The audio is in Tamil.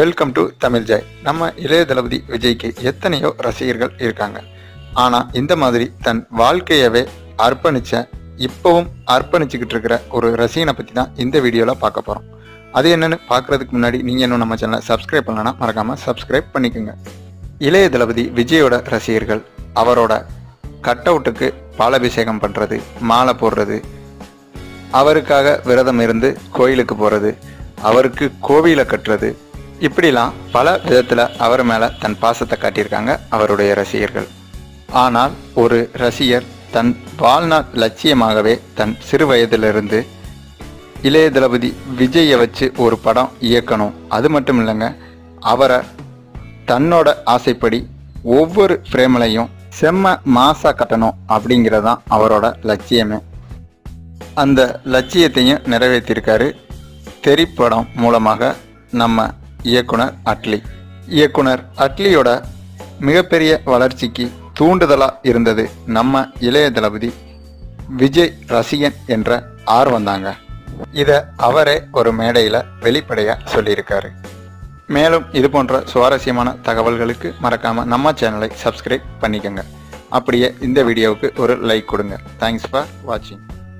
வெல்கம் டு தமிழ் ஜாய் நம்ம இளைய தளபதி விஜய்க்கு எத்தனையோ ரசிகர்கள் இருக்காங்க. ஆனால் இந்த மாதிரி தன் வாழ்க்கையவே அர்ப்பணிச்ச இப்போவும் அர்ப்பணிச்சுக்கிட்டு இருக்கிற ஒரு ரசிகனை பற்றி தான் இந்த வீடியோவில் பார்க்க போகிறோம் அது என்னன்னு பார்க்கறதுக்கு முன்னாடி நீங்கள் இன்னும் நம்ம சேனலை சப்ஸ்கிரைப் பண்ணலன்னா மறக்காமல் சப்ஸ்கிரைப் பண்ணிக்கோங்க. இளைய தளபதி விஜயோட ரசிகர்கள் அவரோட கட் அவுட்டுக்கு பாலபிஷேகம் பண்ணுறது மாலை போடுறது அவருக்காக விரதம் இருந்து கோயிலுக்கு போகிறது அவருக்கு கோவிலை கட்டுறது இப்படிலாம் பல விதத்தில் அவர் மேலே தன் பாசத்தை காட்டியிருக்காங்க அவருடைய ரசிகர்கள். ஆனால் ஒரு ரசிகர் தன் வாழ்நாள் லட்சியமாகவே தன் சிறு வயதிலிருந்து இளைய தளபதி விஜயை வச்சு ஒரு படம் இயக்கணும். அது மட்டும் இல்லைங்க அவரை தன்னோட ஆசைப்படி ஒவ்வொரு ஃப்ரேம்லையும் செம்ம மாசாக கட்டணும் அப்படிங்கிறதான் அவரோட லட்சியமே. அந்த லட்சியத்தையும் நிறைவேற்றியிருக்காரு தெறிப்படம் மூலமாக நம்ம இயக்குனர் அட்லி. இயக்குனர் அட்லியோட மிகப்பெரிய வளர்ச்சிக்கு தூண்டுதலாக இருந்தது நம்ம இளைய தளபதி விஜய் ரசிகன் என்ற ஆர் வந்தாங்க இதை அவரே ஒரு மேடையில் வெளிப்படையாக சொல்லியிருக்காரு. மேலும் இது போன்ற சுவாரஸ்யமான தகவல்களுக்கு மறக்காமல் நம்ம சேனலை சப்ஸ்கிரைப் பண்ணிக்கோங்க. அப்படியே இந்த வீடியோவுக்கு ஒரு லைக் கொடுங்க. தேங்க்ஸ் ஃபார் வாட்சிங்